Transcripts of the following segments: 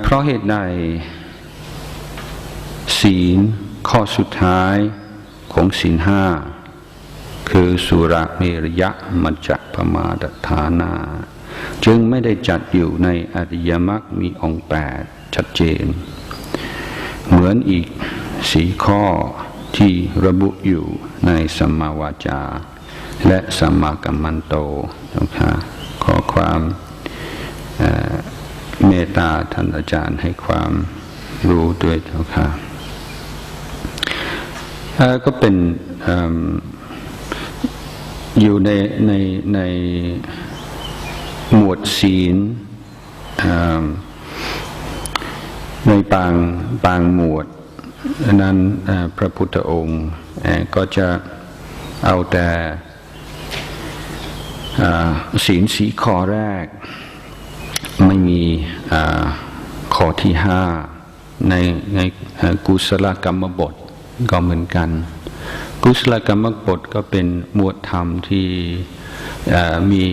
เพราะเหตุใดศีลข้อสุดท้ายของศีลห้าคือสุระเมรยะมัจจพมาดฐานา จึงไม่ได้จัดอยู่ในอริยมรรคมีองค์แปดชัดเจน เหมือนอีกสีข้อที่ระบุอยู่ในสัมมาวาจา และสัมมากัมมันโตนะคะขอความ เมตตาท่านอาจารย์ให้ความรู้ด้วยเจ้าค่ะก็เป็นออยู่ในในในหมวดศีลในบางบางหมวดนั้นพระพุทธองค์ก็จะเอาแต่ศีลสีข้อแรก ไม่มีข้อที่ห้าในในกุศลกรรมบทก็เหมือนกัน กุศลกรรมบทก็เป็นหมวดธรรมที่มี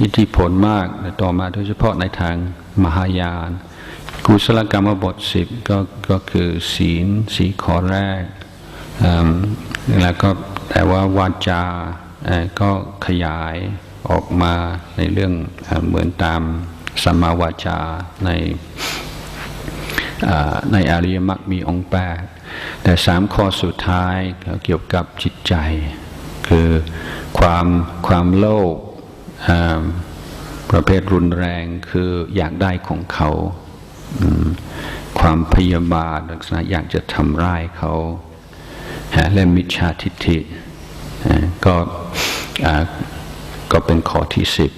อิทธิพลมากต่อมาโดยเฉพาะในทางมหายาน กุศลกรรมบทสิบก็ก็คือศีลสีข้อแรกแล้วก็แต่ว่าวาจาก็ขยายออกมาในเรื่องเหมือนตาม สัมมาวาจาในในอริยมรรคมีองค์แปดแต่สามข้อสุดท้ายเกี่ยวกับจิตใจ คือความความโลภประเภทรุนแรงคืออยากได้ของเขาความพยาบาทลักษณะอยากจะทำร้ายเขาและมิจฉาทิฏฐิก็ก็เป็นข้อที่สิบ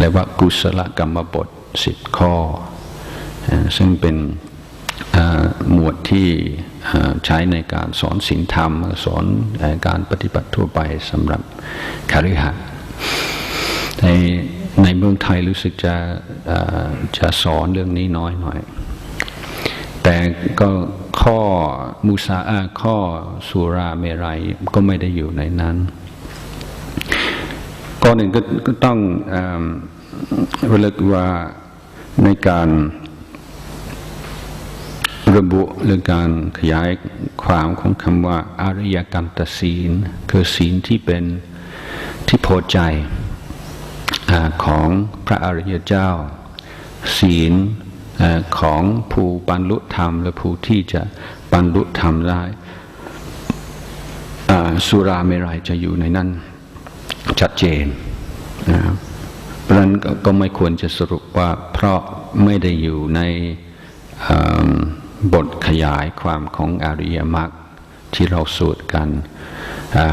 เรียกว่ากุศลกรรมบทสิบข้อ ซึ่งเป็นหมวดที่ใช้ในการสอนศีลธรรม สอนการปฏิบัติทั่วไปสำหรับคาริหัดในในเมืองไทยรู้สึกจะจะสอนเรื่องนี้น้อยหน่อย แต่ก็ข้อมุสาอาข้อสุราเมรัยก็ไม่ได้อยู่ในนั้น ก่อนหนึ่งก็ต้องเระลึกว่าในการระบุหรือการขยายความของคำว่าอริยกรรมตศีล คือศีลที่เป็นที่พอใจอของพระอริยเจ้า ศีลอของผู้บรรลุธรรมและผู้ที่จะบรรลุธรรมได้สุราเมรัยจะอยู่ในนั้น ชัดเจนนะครับเพราะฉะนั้นก็ไม่ควรจะสรุปว่าเพราะไม่ได้อยู่ในบทขยายความของอริยมรรคที่เราสวดกัน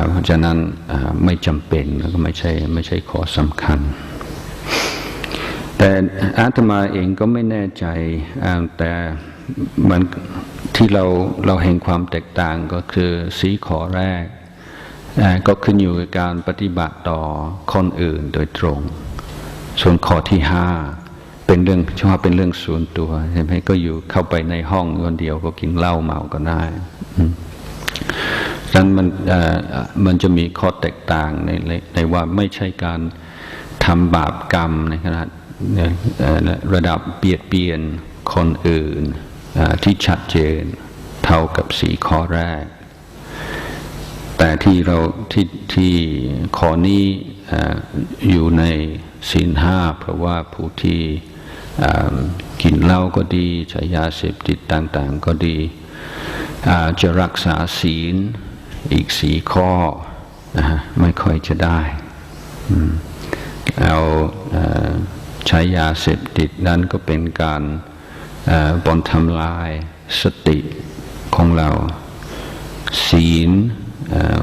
เพราะฉะนั้นไม่จำเป็นแล้วก็ไม่ใช่ไม่ใช่ข้อสำคัญ แต่อาตมาเองก็ไม่แน่ใจแต่มันที่เราเราเห็นความแตกต่างก็คือสีขอแรก ก็ขึ้นอยู่กับการปฏิบัติต่อคนอื่นโดยตรง ส่วนข้อที่ห้าเป็นเรื่องเฉพาะเป็นเรื่องส่วนตัวใช่ไหมก็อยู่เข้าไปในห้องคนเดียวก็กินเหล้าเมาก็ได้ดังนั้นมันมันจะมีข้อแตกต่างในในว่าไม่ใช่การทำบาปกรรมในขณะระดับเบียดเบียนคนอื่นที่ชัดเจน เท่ากับสีข้อแรก แต่ที่เราที่ที่ขอนี้ออยู่ในศีลห้าเพราะว่าผู้ที่กินเหล้าก็ดีใช้ยาเสพติดต่างๆก็ดี จะรักษาศีลอีกสีข้อนะฮะไม่ค่อยจะได้เอาเอ่อใช้ยาเสพติดนั้นก็เป็นการเอ่อบนทำลายสติของเรา ศีลเอ่อ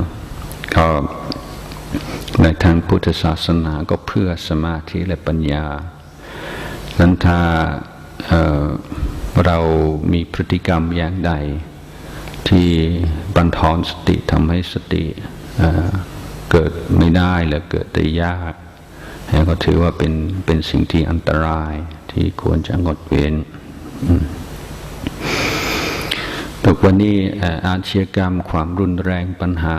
ก็ในทาง พุทธศาสนาก็เพื่อสมาธิและปัญญานั้นถ้าเเรามีพฤติกรรมอย่างใด ที่บันทอนสติทำให้สติเเกิดไม่ได้หรือเกิดได้ยากแล้วก็ถือว่าเป็นเป็นสิ่งที่อันตรายที่ควรจะงดเว้นทุกวันนี้อาชญากรรมความรุนแรงปัญหา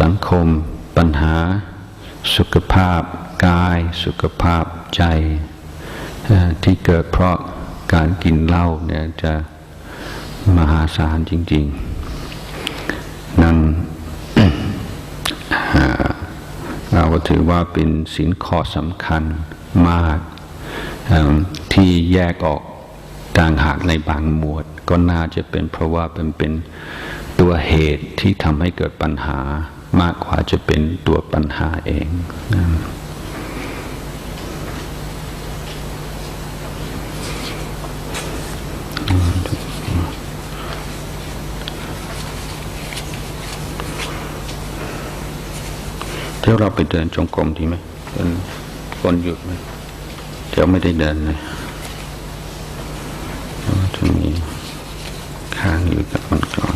สังคมปัญหา สุขภาพกาย สุขภาพใจที่เกิดเพราะการกินเหล้าเนี่ยจะมหาศาลจริง ๆ นั้นเราก็ถือว่าเป็นสินข้อสำคัญมากที่แยกออกต่างหากในบางหมวด ก็น่าจะเป็นเพราะว่าเป็นเป็นตัวเหตุที่ทำให้เกิดปัญหา มากกว่าจะเป็นตัวปัญหาเองเดี๋ยวเราไปเดินจงกรมดีไหมเดินคนหยุดไหมเดี๋ยวไม่ได้เดินเลยจะมีค้างอยู่กับมันก่อน